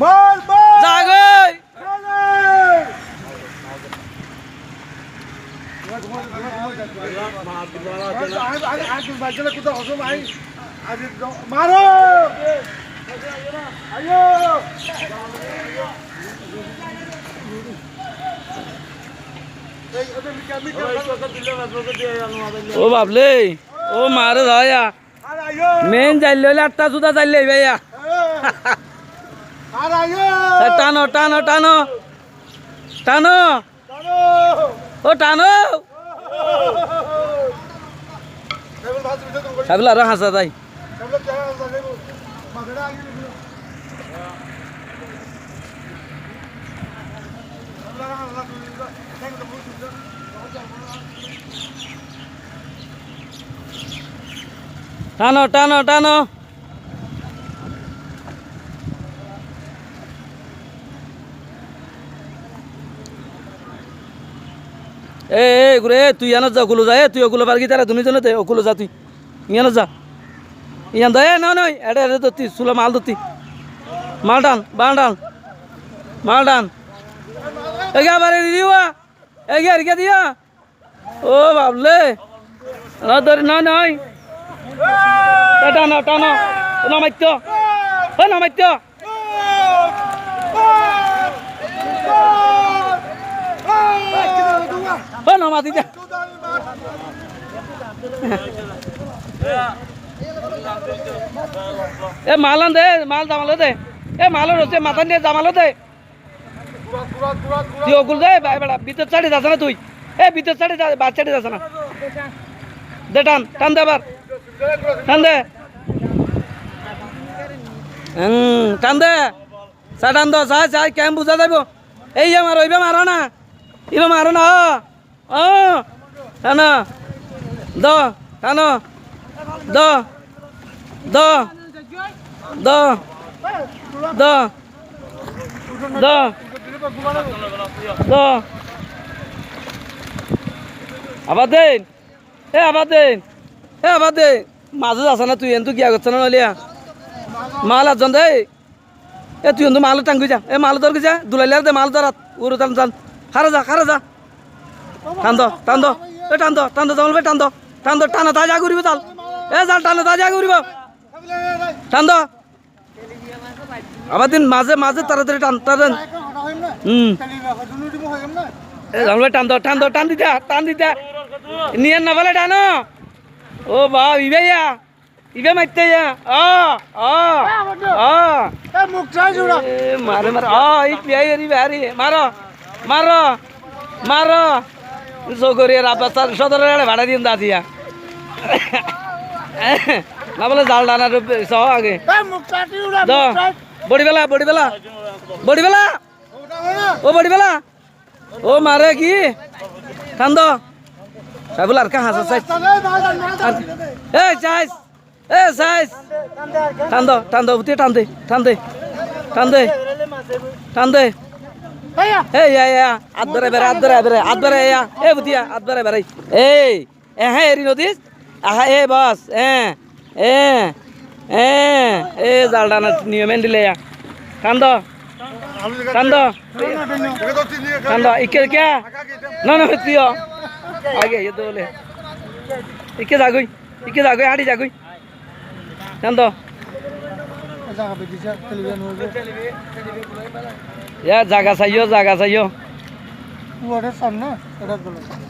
মার মার জাগই। মারো আয়ো ও বাবলে ও মারে আয়ো মেন যাইলে হলে আটটা সুদা যাইলে ভাইয়া। টানো টানো টানো। টানো। ও, টানো। তো আরও হাসা তাই টেবিল কে টানো টানো টানো। এ ঘুরে তুই ইয়ানো যা ওগুলো যা। এ, তুই ওগুলো বার গিয়ে তুমি জানো ওগুলো যা তুই। ইয়ানো যা। ইয়ান দা, এ, না নয় এটা এটা ধরতি সুলা মাল ধরতি মাল টান বান টান, মাল টান। এগে আবার দিওয়া এগে আর দিয়া ও, বাবলে। ধরি, না নয় টানো টানো। নমাইত্য এ নমাইত্য এ নমাতি দে এ মালান দে, মাল জামালো দে। এ, মালো রসে মাথা নিয়ে জামালো দে। তুই ওগুলো দে বেড়া ভিতর চাড়ি যাস না তুই? এ ভিতর বাদ চাড়ি যাস না। দে, টান টান দে টান দে হুম টান দে চা টান দো চা চা কেম বুঝা যাইব এই যে মারো এইবে মারো না ইবে মারো না ও টানো দ। টানো দ। দ। দ। দ। দ। দ। আবার দেন। এ আবার দেন। এ দে মাঝে আছে না তুই? এন্তু গিয়া করছ না নলিয়া? মাল আজন দে এ, তুই এন্তু মাল টাঙ্গি যা। এ, মাল দর যা। দুলাইলার দে, মাল দরাত উরু টান টান খারা যা খারা যা। টান দো টান দো। এ, টান দো টান দো জমল টান দো। টান দো, টানা তাজা ঘুরিব তাল এ, জাল, টানা তাজা ঘুরিব টান দো। আবার দিন মাঝে মাঝে তাড়াতাড়ি টান টান। হুম এ জমল টান দো টান দো, টান দিতা টান দিতা নিয়ে না বলে টানো ও বা ইবেয়া ইবে মাইতে যা আ আ আ। এ মারে মারে আ ই পিয়াই রি বারি মারো মারো মারো। জগরিয়া রাবা সদরের আড়ে ভাড়া দিন দাদিয়া না বলে জাল ডানার সহ আগে। বড়ি বেলা বড়ি বেলা বড়ি বেলা ও বড়ি বেলা ও মারে কি? ঠান্দ সাইবুল আর কাহা সাইজ এ সাইজ এ সাইজ টান দো টান দো উঠে টান দে টান দে টান দে টান দে। এ আদ বেরে বেরে আদ বেরে বেরে আদ বেরে ইয়া এ বুতিয়া আদ বেরে বেরে এই হ্যাঁ এরি নদিস আহা এ বাস এ এ এ এ জালডানা নিয়মেন দিলে ইয়া। টান দো টান দো টান দো। ইকে কে না না তুইও। आगे ये तो बोले इक्के जागो इक्के जागो हाड़ी जागो जान दो यार जागा चाहिए जागा चाहिए वो सामने